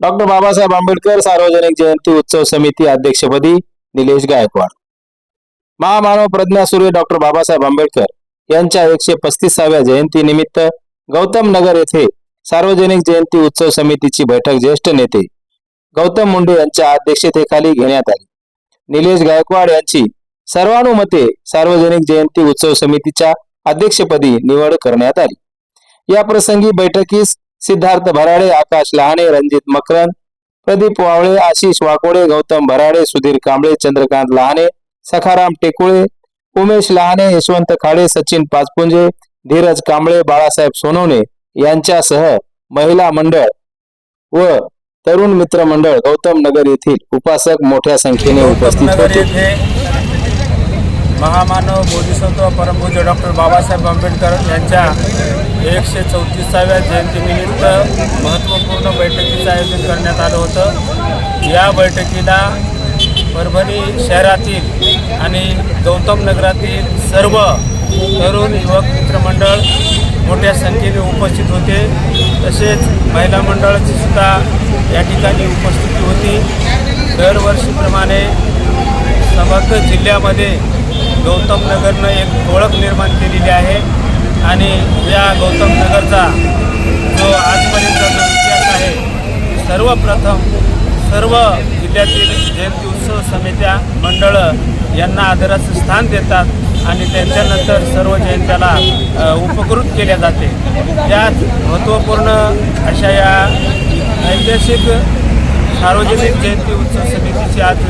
Doctor Babasaheb Ambedkar सार्वजनिक जयंती उत्सव समिती अध्यक्षपदी निलेश गायकवाड. महामानव प्रज्ञासूर्य डॉक्टर बाबासाहेब आंबेडकर यांच्या एकशे पस्तीसाव्या जयंती निमित्त गौतम नगर येथे सार्वजनिक जयंती उत्सव समितीची बैठक ज्येष्ठ नेते गौतम मुंडे यांच्या अध्यक्षतेखाली घेण्यात आली. निलेश गायकवाड यांची सर्वानुमते सार्वजनिक जयंती उत्सव समितीच्या अध्यक्षपदी निवड करण्यात आली. या प्रसंगी बैठकीस सिद्धार्थ भराडे आकाश लहाने रणजित मकरन प्रदीप वावळे आशिष वाकोडे गौतम भराडे सुधीर कांबळे चंद्रकांत लहाने सखाराम टेकुळे उमेश लहाने यशवंत खाडे सचिन पाचपुंजे धीरज कांबळे बाळासाहेब सोनवणे यांच्यासह महिला मंडळ व तरुण मित्र मंडळ गौतम नगर येथील उपासक मोठ्या संख्येने उपस्थित होते. महामानव बोधिसत्व परमपूज्य डॉक्टर बाबासाहेब आंबेडकर यांच्या एकशे चौतीसाव्या जयंतीनिमित्त महत्त्वपूर्ण बैठकीचं आयोजन करण्यात आलं होतं. या बैठकीला परभणी शहरातील आणि गौतम नगरातील सर्व तरुण युवक मित्रमंडळ मोठ्या संख्येने उपस्थित होते. तसेच महिला मंडळाची सुद्धा या ठिकाणी उपस्थिती होती. दरवर्षीप्रमाणे समग्र जिल्ह्यामध्ये गौतम नगरनं एक ओळख निर्माण केलेली आहे. आणि या गौतम नगरचा जो आजपर्यंतचा जो इतिहास आहे सर्वप्रथम सर्व जिल्ह्यातील जयंती उत्सव समित्या मंडळं यांना आदराचं स्थान देतात आणि त्यांच्यानंतर सर्व जयंत्याला उपकृत केल्या जाते. यात महत्त्वपूर्ण अशा या ऐतिहासिक सार्वजनिक जयंती उत्सव समितीची आज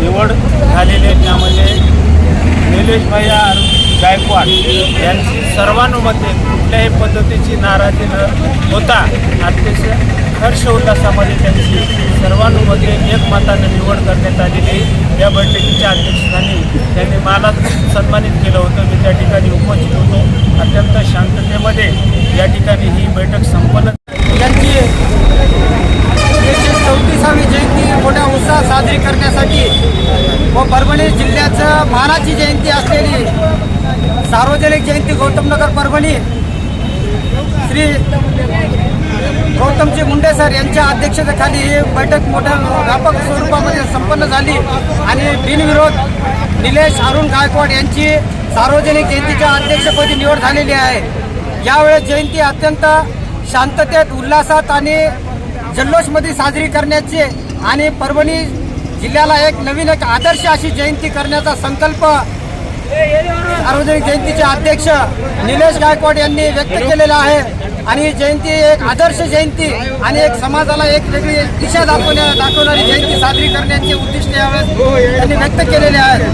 निवड झालेली आहे. त्यामध्ये सुरेश भैया गायकवाड यांची सर्वानुमते कुठल्याही पद्धतीची नाराजी न होता अतिशय हर्ष उल्हासामध्ये त्यांची सर्वानुमते एकमताने निवड करण्यात आलेली या बैठकीच्या अध्यक्षस्थानी त्यांनी मला सन्मानित केलं होतं. मी त्या ठिकाणी उपस्थित होतो. अत्यंत शांततेमध्ये या ठिकाणी ही बैठक संपन्न यांची एकशे चौतीसावी जयंती मोठ्या उत्साहात साजरी करण्यासाठी व परभणी जिल्ह्याचं मानाची जयंती असलेली सार्वजनिक जयंती गौतमनगर परभणी श्री गौतमजी मुंडे सर यांच्या अध्यक्षतेखाली ही बैठक मोठ्या व्यापक स्वरूपामध्ये संपन्न झाली. आणि बिनविरोध निलेश अरुण गायकवाड यांची सार्वजनिक जयंतीच्या अध्यक्षपदी निवड झालेली आहे. यावेळेस जयंती अत्यंत शांततेत उल्हासात आणि जल्लोषमध्ये साजरी करण्याचे आणि परभणी जिल्ह्याला एक नवीन एक आदर्श अशी जयंती करण्याचा संकल्प सार्वजनिक जयंतीचे अध्यक्ष निलेश गायकवाड यांनी व्यक्त केलेला आहे. आणि जयंती एक आदर्श जयंती आणि एक समाजाला एक वेगळी दिशा दाखवण्या दाखवणारी जयंती साजरी करण्याचे उद्दिष्ट यावेळेस त्यांनी व्यक्त केलेले आहे